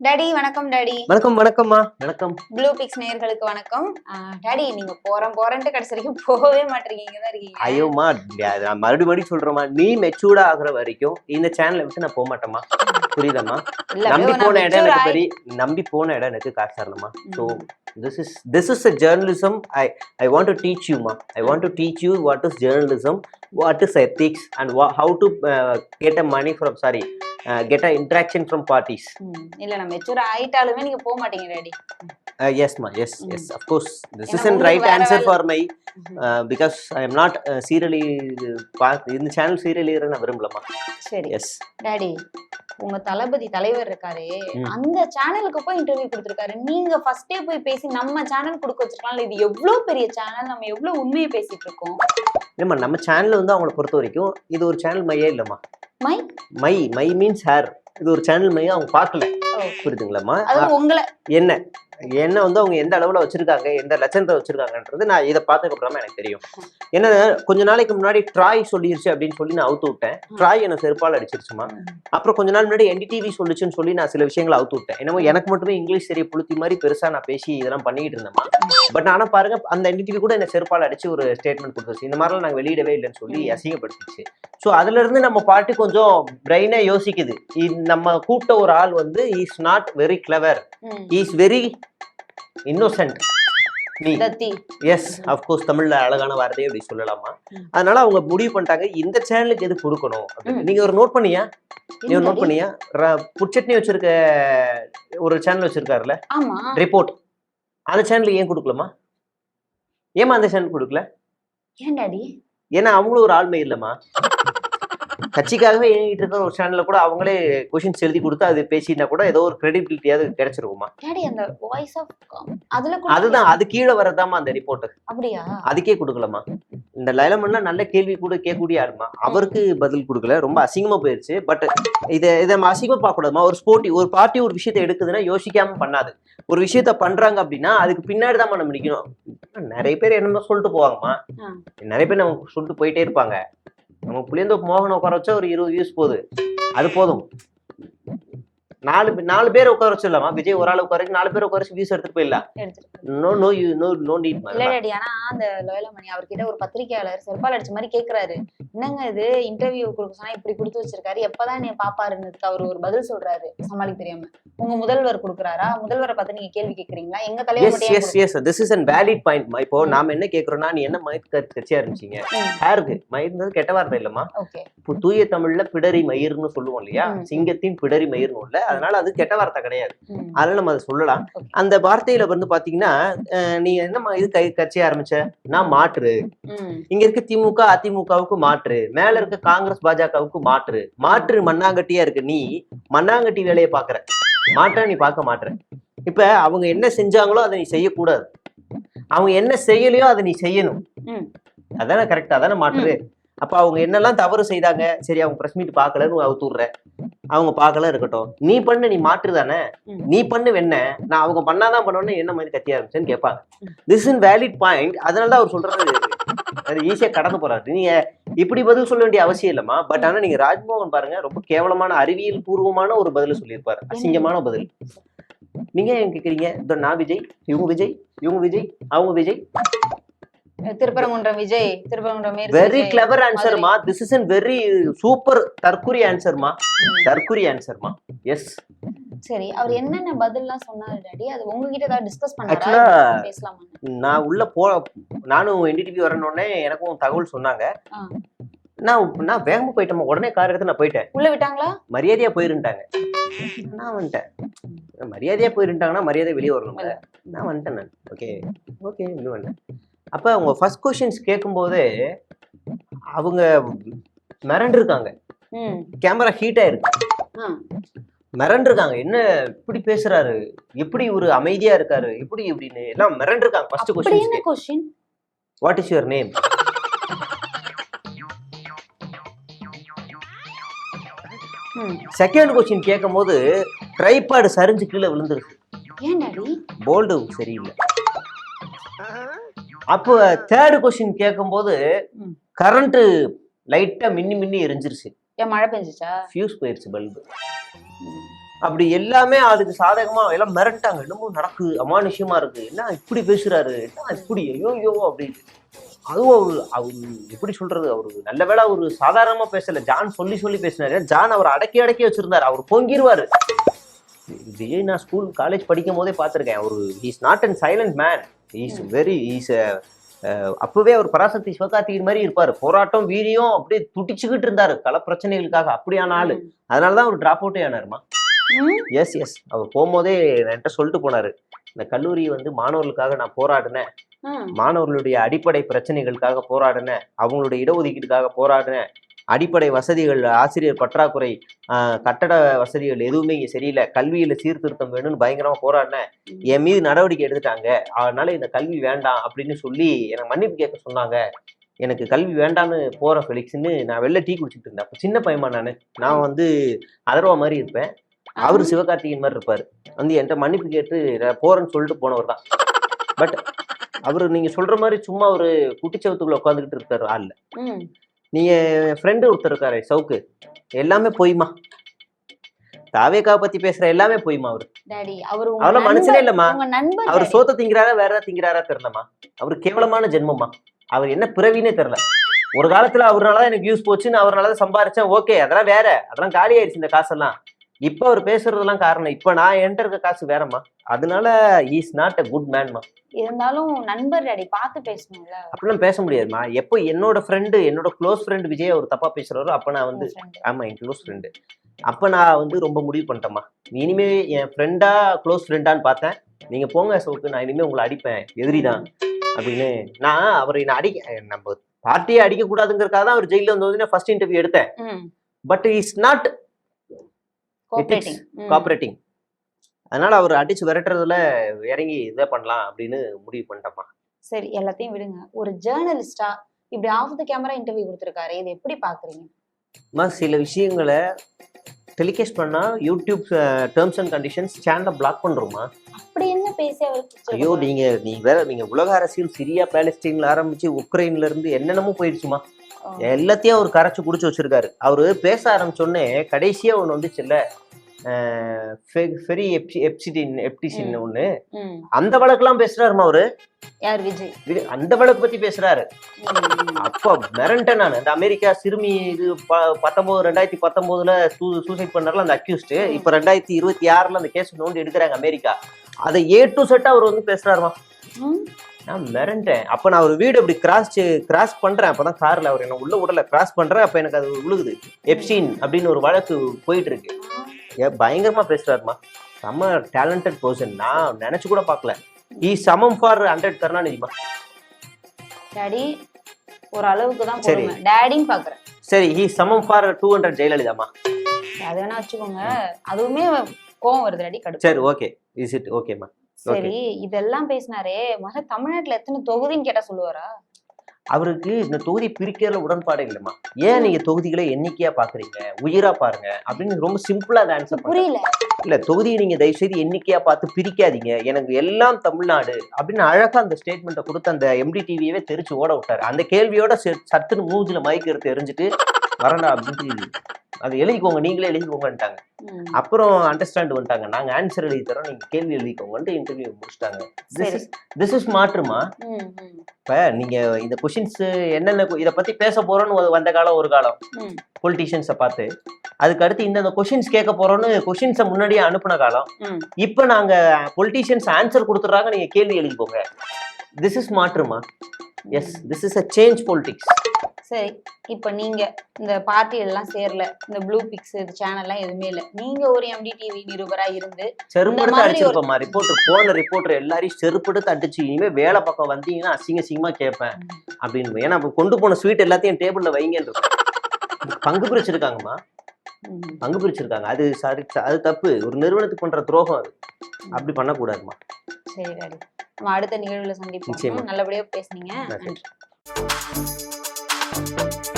Daddy வணக்கம் daddy. வணக்கம் வணக்கம்மா. வணக்கம். ப்ளூ பிக்ஸ் நேயர்களுக்கு வணக்கம். டாடி நீங்க போறோம் போறேன்ட்டு கடைசி வரைக்கும் போகவே மாட்டீங்க தான் இருக்கீங்க. ஐயோம்மா நான் மறுபடியும் சொல்றேம்மா. நீ மெச்சூர்டா ஆகுற வரைக்கும் இந்த சேனலை விட்டு நான் போக மாட்டேம்மா. புரியுதாம்மா? நம்பி போன இடம் எனக்கு பெரிய நம்பி போன இடம் எனக்கு காசு தரணுமா so. This is this is a journalism I I want to teach Yuma I want to teach you what is journalism what is ethics and how to get a money from sorry get a interaction from parties இல்ல நான் mature ஆயிட்டாலுமே நீங்க போக மாட்டீங்க daddy. எஸ்மா yes. Yes of course this ஏன்னா is உங்களுக்கு right answer for my because I am not seriously பார்த்து இந்த சேனல் சீரியல் நான் விரும்பலமா சரி. எஸ் டாடி உங்க தளபதி தலைவர் இருக்காரு. அந்த சேனலுக்கு போய் இன்டர்வியூ கொடுத்திருக்காரு. நீங்க ஃபர்ஸ்டே போய் பேசி நம்ம சேனல் கொடுக்க வச்சிருக்கலாம் இது எவ்வளவு பெரிய சேனல் நம்ம எவ்வளவு உண்மையை பேசிட்டு இருக்கோம்? இல்லைம்மா நம்ம சேனல் வந்து அவங்கள பொறுத்த வரைக்கும் இது ஒரு சேனல் மையே இல்லைம்மா. My? My my means hair இது ஒரு சேனல் மையம் அவங்க பார்க்கல. புரியுதுங்களாம்மா? உங்களை என்ன? என்ன வந்து அவங்க எந்த அளவுல வச்சிருக்காங்க எந்த லட்சணத்தை வச்சிருக்காங்கன்றது நான் இதை பார்த்ததுக்கு அப்புறமா எனக்கு தெரியும். என்ன கொஞ்ச நாளைக்கு முன்னாடி ட்ராய் சொல்லிருச்சு அப்படின்னு சொல்லி நான் அவுத்து விட்டேன். ட்ராய் என்ன செருப்பால் அடிச்சிருச்சுமா. அப்புறம் கொஞ்ச நாள் முன்னாடி என்டிடிவி சொல்லுச்சுன்னு சொல்லி நான் சில விஷயங்களை அவுத்து விட்டேன். என்னமோ எனக்கு மட்டுமே இங்கிலீஷ் தெரிய புளுத்தி மாதிரி பெருசா நான் பேசி இதெல்லாம் பண்ணிட்டு இருந்தேம்மா. பட் ஆனா பாருங்க அந்த என்டிடிவி கூட என்ன செருப்பால் அடிச்சு ஒரு ஸ்டேட்மெண்ட் கொடுத்துச்சு இந்த மாதிரிலாம் நாங்கள் வெளியிடவே இல்லைன்னு சொல்லி. அசிங்கப்படுத்திச்சு. ஸோ அதுல இருந்து நம்ம பாட்டு கொஞ்சம் பிரெயினே யோசிக்குது. நம்ம கூப்பிட்ட ஒரு ஆள் வந்து is not very clever is very innocent நீ எஸ் அஃப்கோர்ஸ் தமிழ்ல அழகான வார்த்தையை அப்படி சொல்லலாமா. அதனால அவங்க முடிவு பண்ணிட்டாங்க இந்த சேனலுக்கு எது கொடுக்கணும். நீங்க ஒரு நோட் பண்ணியா? நீ ஒரு நோட்? பண்ணியா? புட்சட்னி வச்சிருக்க ஒரு சேனல் வச்சிருக்காருல்ல? ஆமா. ரிப்போர்ட் அந்த சேனல் ஏன் கொடுக்கலமா ஏமா அந்த சேனல் கொடுக்கல? ஏன் டாடி ஏன்னா அவங்களும் ஒரு ஆள்மை இல்லைம்மா. கட்சிக்காகவே இயங்கிட்டு இருக்கிற ஒரு சேனல்ல கூட அவங்களே கொஷின்ஸ் எழுதி கொடுத்து அது பேசினா கூட ஏதோ ஒரு கிரெடிபிலிட்டியாவது கிடைச்சிருக்குமா? டாடி அந்த வாய்ஸ் ஆஃப் அதுல கூட அதுதான் அது கீழே வரதாமா அந்த ரிப்போர்ட் அப்படியா? அதுக்கே கொடுக்கலமா இந்த லைலமன்லாம் நல்ல கேள்வி கூட கேட்கக்கூடிய ஆளுமா அவருக்கு பதில் கொடுக்கல ரொம்ப அசிங்கமா போயிருச்சு. பட் இதை இதை நம்ம அசிங்கமா பார்க்க கூடாதுமா ஒரு ஸ்போர்ட்டி ஒரு பார்ட்டி ஒரு விஷயத்தை எடுக்குதுன்னா யோசிக்காம பண்ணாது. ஒரு விஷயத்த பண்றாங்க அப்படின்னா அதுக்கு பின்னாடி தான் நம்ம நிக்கணும். நிறைய பேர் என்னமோ சொல்லிட்டு போவாங்கம்மா. நிறைய பேர் நம்ம சொல்லிட்டு போயிட்டே இருப்பாங்க. நம்ம புளியந்தோப்பு மோகனை உட்கார வச்சா ஒரு இருபது வியூஸ் போகுது. அது போதும். நாலு நாலு பேர் உட்கார வச்சிடலாமா? விஜய் ஒரு ஆள் உட்கார நாலு பேர் உட்கார வச்சு வியூஸ் எடுத்துட்டு போயிடலாம். No no you no no need இல்ல டாடி ஆனா அந்த லோயலமணி அவர்கிட்ட ஒரு பத்திரிக்கையாளர் செருப்பால் அடிச்ச மாதிரி கேக்குறாரு. என்னங்க இது? இன்டர்வியூ கொடுக்க சொன்னா இப்படி கொடுத்து வச்சிருக்காரு. எப்பதான் நீ பாப்பாருன்னதுக்கு அவர் ஒரு பதில் சொல்றாரு. சமாளிக்க தெரியாம. உங்க முதல்வர் கொடுக்குறாரா? முதல்வரை பார்த்து நீங்க கேள்வி கேக்குறீங்களா? எங்க தலைவர் yes yes this is an valid point இப்போ நாம என்ன கேக்குறோம்னா நீ என்ன மயிர் கட்சி- கட்சியா இருந்துச்சீங்க? யாருக்கு? மயிர்ன்றது கெட்ட வார்த்தை இல்லம்மா. ஓகே. இப்போ தூய தமிழ்ல பிடரி மயிர்னு சொல்லுவோம் இல்லையா. சிங்கத்தின் பிடரி மயிர்னு இல்ல அதனால அது கெட்ட வார்த்தை கிடையாது. அதனால நம்ம அதை சொல்லலாம். அந்த வார்த்தையில வந்து பாத்தீங்கன்னா நீ என்னம்மா இது கை கட்சியா ஆரம்பிச்ச? நான் மாற்று. இங்க இருக்க திமுக அதிமுகவுக்கு மாற்று. மேல இருக்க காங்கிரஸ் பாஜகவுக்கு மாற்று. மாற்று மண்ணாங்கட்டியா இருக்கு நீ மண்ணாங்கட்டி வேலையை பாக்குற. மாற்றா நீ பார்க்க மாட்ற. இப்ப அவங்க என்ன செஞ்சாங்களோ அதை நீ செய்யக்கூடாது. அவங்க என்ன செய்யலையோ அதை நீ செய்யணும். அதானே கரெக்ட் அதானே மாற்று. அப்ப அவங்க என்னெல்லாம் தவறு செய்தாங்க? சரி அவங்க பிரஸ் மீட் பார்க்கலன்னு அவுத்துடுற அவங்க பார்க்கல இருக்கட்டும். நீ பண்ணு நீ மாற்று தானே. நீ பண்ணு வெண்ண நான் அவங்க பண்ணாதான் பண்ணணும்னு என்ன மாதிரி கத்தி ஆரம்பிச்சேன்னு கேட்பாங்க. திஸ் இன் வேலிட் பாயிண்ட் அதனால தான் அவர் சொல்றது அது ஈஸியா கடந்து போறாரு. நீங்க இப்படி பதில் சொல்ல வேண்டிய அவசியம் இல்லம்மா. பட் ஆனா நீங்க ராஜ்மோகன் பாருங்க ரொம்ப கேவலமான அறிவியல் பூர்வமான ஒரு பதில் சொல்லியிருப்பாரு. அசிங்கமான பதில். நீங்க ஏன் கேக்குறீங்க? நான் விஜய் இவங்க விஜய் இவங்க விஜய் அவங்க Vijay. Thiruparankundram Vijay Thiruparankundram very. Clever ஆன்சர்மா this is an very super தற்குறி ஆன்சர்மா ம். தற்குறி ஆன்சர்மா எஸ் சரி அவர் என்னென்ன பதில்லாம் சொன்னாரு டாடி? அது உங்ககிட்ட ஏதாவது டிஸ்கஸ் பண்ணாரா? பேசலாமா? நான் உள்ள போ நானும் என்டிடிபி வரணுன்னே எனக்கும் தகவல் சொன்னாங்க. நான் நான் வேகமா போயிட்டேன் உடனே கார் எடுத்து நான் போயிட்டேன். உள்ள விட்டாங்களா? மரியாதையா போயிருந்தாங்க நான் வந்துட்டேன். மரியாதையா போயிருந்தாங்கன்னா மரியாதை வெளியே வரணும்ல. நான் வந்துட்டேன் நான். ஓகே ஓகே இன்னும் வந்துட்டேன். அப்ப அவங்க ஃபர்ஸ்ட் கொஸ்டின்ஸ் கேட்கும்போதே அவங்க மிரண்டிருக்காங்க. கேமரா ஹீட் ஆயிருக்கு. மிரண்டிருக்காங்க. என்ன இப்படி பேசுறாரு? எப்படி ஒரு அமைதியா இருக்காரு? இப்படி இப்படின்னு எல்லாம் மிரண்டிருக்காங்க first question question what is your name second question கேட்கும்போது ட்ரைபாடு சரிஞ்சு கீழே விழுந்துருக்கு ஏன் போல்டு சரியில்லை. அப்போ தேர்ட் கொஸ்டின் கேட்கும்போது ம். கரண்ட் லைட்டா மின்னி மின்னி எரிஞ்சிருச்சு. ஏன் மழை பெஞ்சுச்சா? ஃபியூஸ் போயிருச்சு பல்பு அப்படி எல்லாமே அதுக்கு சாதகமா எல்லாம் மிரட்டாங்க. என்னமோ நடக்குது அமானுஷ்யமா இருக்கு. என்ன இப்படி பேசுறாரு? என்ன இப்படி? ஐயோ ஐயோ அப்படின்னு அதுவும் அவரு அவரு எப்படி சொல்றது? அவரு நல்ல வேளை அவரு சாதாரணமா பேசல. ஜான் சொல்லி சொல்லி பேசினாரு. ஜான் அவர் அடக்கி அடக்கி வச்சிருந்தாரு. அவர் பொங்கிருவாரு. விஜய் நான் ஸ்கூல் காலேஜ் படிக்கும் போதே பார்த்திருக்கேன். அவரு is not and silent man is very is அப்பவே அவர் பராசக்தி சிவகார்த்திகேயன் மாதிரி இருப்பாரு. போராட்டம் வீரியம் அப்படியே துடிச்சுக்கிட்டு இருந்தாரு. கள பிரச்சனைகளுக்காக அப்படியான ஆளு அதனாலதான் அவர் டிராப் அவுட்டே ஆனாருமா? எஸ் எஸ் அவர் போகும்போதே என்கிட்ட சொல்லிட்டு போனாரு. இந்த கல்லூரி வந்து மாணவர்களுக்காக நான் போராடினேன். ம், மாணவர்களுடைய அடிப்படை பிரச்சனைகளுக்காக போராடினேன். அவங்களுடைய இடஒதுக்கீட்டுக்காக போராடினேன். அடிப்படை வசதிகள் ஆசிரியர் பற்றாக்குறை கட்டட வசதிகள் எதுவுமே இங்க சரியில்லை. கல்வியில சீர்திருத்தம் வேணும்னு பயங்கரமா போராடினேன். என் மீது நடவடிக்கை எடுத்துட்டாங்க. அதனால இந்த கல்வி வேண்டாம் அப்படின்னு சொல்லி எனக்கு மன்னிப்பு கேட்க சொன்னாங்க. எனக்கு கல்வி வேண்டாம்னு போற ஃபெலிக்ஸ்னு நான் வெளில டீ குடிச்சிட்டு இருந்தேன். அப்ப சின்ன பையமா நானு. நான் வந்து அதர்வா மாதிரி இருப்பேன். அவரு சிவகார்த்திகேயன் மாதிரி இருப்பாரு. வந்து என்கிட்ட மன்னிப்பு கேட்டு நான் போறேன்னு சொல்லிட்டு போனவர் தான். பட் அவரு நீங்க சொல்ற மாதிரி சும்மா ஒரு குட்டிச்சவத்துக்குள்ள உட்காந்துக்கிட்டு இருக்காரு ஆள்ல. ம். நீங்க ஃப்ரெண்டு ஒருத்தர் இருக்காரு சவுக்கு. எல்லாமே பொய்மா தாவேக்கா பத்தி பேசுற எல்லாமே பொய்மா அவரு. அவரெல்லாம் மனுஷனே இல்லம்மா. அவர். சோத்த திங்கிறாரா வேற ஏதாவது திங்கிறாரா தெரியலம்மா. அவர் கேவலமான ஜென்மமா அவர் என்ன பிறவினே தெரியல. ஒரு காலத்துல அவராலதான் எனக்கு யூஸ் போச்சுன்னு அவராலதான் சம்பாரிச்சேன். ஓகே அதெல்லாம் வேற. அதெல்லாம் காலி ஆயிடுச்சு இந்த காசெல்லாம். இப்ப அவர் பேசுறதெல்லாம் காரணம். இப்ப நான் என்கிட்ட இருக்க காசு வேறம்மா. அதனால இஸ் நாட் அ குட் மேன்மா இருந்தாலும் நண்பர் டாடி பார்த்து பேசணும்ல. அப்படிலாம் பேச முடியாதுமா. எப்போ என்னோட ஃப்ரெண்டு என்னோட க்ளோஸ் ஃப்ரெண்டு விஜய் அவர் தப்பா பேசுறாரோ அப்ப நான் வந்து. ஆமா என் க்ளோஸ் ஃப்ரெண்டு அப்ப நான் வந்து ரொம்ப முடிவு பண்ணிட்டேம்மா. இனிமே என் ஃப்ரெண்டா க்ளோஸ் ஃப்ரெண்டான்னு பார்த்தேன். நீங்க போங்க சோக்கு நான் இனிமே உங்களை அடிப்பேன். எதிரி தான் அப்படின்னு நான் அவரை நான் அடிக்க நம்ம பார்ட்டியை அடிக்க கூடாதுங்கிறதுக்காக தான் அவர் ஜெயில வந்து ஃபர்ஸ்ட் இன்டர்வியூ எடுத்தேன். But is not hmm. காப்பரேட்டிங் அதனால அவர் அடிச்சு விரட்டுறதுல இறங்கி இதை பண்ணலாம் அப்படின்னு முடிவு பண்ணிட்டேம்மா சரி எல்லாத்தையும் விடுங்க. ஒரு ஜேர்னலிஸ்டா இப்படி ஆஃப் த கேமரா இன்டர்வியூ கொடுத்திருக்காரு. இது எப்படி பாக்குறீங்க? சில விஷயங்களை டெலிகாஸ்ட் பண்ணா யூடியூப் டேர்ம்ஸ் அண்ட் கண்டிஷன்ஸ் சேனலை பிளாக் பண்றோமா அப்படி என்ன பேசி ஐயோ நீங்க நீங்க வேற நீங்க உலக அரசியல் சிரியா பாலஸ்தீன்ல ஆரம்பிச்சு உக்ரைன்ல இருந்து என்னென்னமோ போயிடுச்சுமா? எல்லாத்தையும் அவர் கரைச்சு குடிச்சு வச்சிருக்காரு. அவரு பேச ஆரம்பிச்சோடனே கடைசியா ஒண்ணு வந்துச்சுல்ல? ஃபெரி எப்சிடின் எப்டிசின். ஒண்ணு. அந்த வழக்கெல்லாம் பேசுறாருமா அவரு? யார் விஜய்? அந்த வழக்கு பத்தி பேசுறாரு. அப்போ மிரண்டேன் நான். இந்த அமெரிக்கா சிறுமி இது பத்தொன்பது ரெண்டாயிரத்தி பத்தொன்பதுல சூசைட் பண்ணார்ல அந்த அக்யூஸ்ட் இப்ப ரெண்டாயிரத்தி இருபத்தி ஆறுல அந்த கேஸ் நோண்டி எடுக்கிறாங்க அமெரிக்கா. அதை ஏ டு செட் அவர் வந்து பேசுறாருமா? நான் மிரண்டேன். அப்ப நான் ஒரு வீடு இப்படி கிராஸ் கிராஸ் பண்றேன். அப்பதான் கார்ல அவர் என்ன உள்ள விடல. கிராஸ் பண்றேன். அப்ப எனக்கு அது விழுகுது எப்சின் அப்படின்னு ஒரு வழக்கு போயிட்டு இருக்கு. ஏன் பயங்கரமா பேசுறாருமா செம்ம டேலண்டட் பர்சன் நான் நினைச்சு கூட பார்க்கல. ஈ சமம் ஃபார் ஹண்ட்ரட் கருணாநிதிமா டாடி ஒரு அளவுக்கு தான் சரி. டாடின்னு பாக்குறேன் சரி ஈ சமம் ஃபார் டூ ஹண்ட்ரட் ஜெயலலிதாமா அது வேணா வச்சுக்கோங்க. அதுவுமே கோவம் வருது டாடி கடுப்பு. சரி ஓகே இஸ் இட் ஓகேம்மா சரி இதெல்லாம் பேசினாரே. முதல்ல தமிழ்நாட்டுல எத்தனை தொகுதின்னு கேட்டா சொல்லுவாரா? அவருக்கு இந்த தொகுதி பிரிக்கிறதுல உடன்பாடு இல்லைம்மா. ஏன் நீங்க தொகுதிகளை எண்ணிக்கையா பாக்குறீங்க? உயிரா பாருங்க. அப்படின்னு ரொம்ப சிம்பிளா அதை ஆன்சர் புரியல. இல்ல தொகுதியை நீங்க தயவு செய்து எண்ணிக்கையா பார்த்து பிரிக்காதீங்க. எனக்கு எல்லாம் தமிழ்நாடு அப்படின்னு அழகா அந்த ஸ்டேட்மெண்ட்டை கொடுத்து அந்த எம்டி டிவியவே தெரிச்சு ஓட விட்டாரு. அந்த கேள்வியோட சட்டுன்னு மூஞ்சில மயக்க எடுத்து எரிஞ்சிட்டு வரண்டா அப்படின்னு அதை எழுதிக்கோங்க. நீங்களே எழுதிக்கோங்கன்ட்டாங்க. அப்புறம் அண்டர்ஸ்டாண்ட் வந்துட்டாங்க. நாங்க ஆன்சர் எழுதி தரோம் நீங்க கேள்வி எழுதிக்கோங்கன்ட்டு இன்டர்வியூ முடிச்சிட்டாங்க. திஸ் இஸ் திஸ் இஸ் மாற்றுமா? இப்ப நீங்க இந்த கொஷின்ஸ் என்னென்ன இத பத்தி பேச போறோம்னு வந்த காலம் ஒரு காலம். பொலிட்டீஷியன்ஸை பார்த்து. அதுக்கு அடுத்து இந்தந்த கொஷின்ஸ் கேட்க போறோம்னு கொஷின்ஸை முன்னாடியே அனுப்புன காலம். இப்போ நாங்க பொலிட்டீஷியன்ஸ் ஆன்சர் கொடுத்துட்றாங்க. நீங்க கேள்வி எழுதிக்கோங்க. This is மாற்றுமா? Yes this is a change politics சரி இப்ப நீங்க இந்த பார்ட்டி எல்லாம் சேரல இந்த ப்ளூ பிக்ஸ் இது சேனல் எல்லாம் எதுவுமே இல்ல. நீங்க ஒரு எம்டி டிவி நிருபரா இருந்து செருப்படுத்து மாதிரி அடிச்சிருப்போமா ரிப்போர்ட்டர் போன ரிப்போர்ட்டர் எல்லாரையும் செருப்படுத்து அடிச்சு இனிமே வேலை பக்கம் வந்தீங்கன்னா அசிங்க அசிங்கமா கேட்பேன் அப்படின்னு. ஏன்னா அப்ப கொண்டு போன ஸ்வீட் எல்லாத்தையும் டேபிள்ல வைங்கன்னு பங்கு பிரிச்சிருக்காங்கம்மா பங்கு பிரிச்சிருக்காங்க. அது சரி அது தப்பு. ஒரு நிறுவனத்துக்கு பண்ற துரோகம் அது. அப்படி பண்ணக்கூடாதுமா சரி நம்ம அடுத்த நிகழ்வுல. சந்திப்போம். நல்லபடியா பேசுனீங்க. Música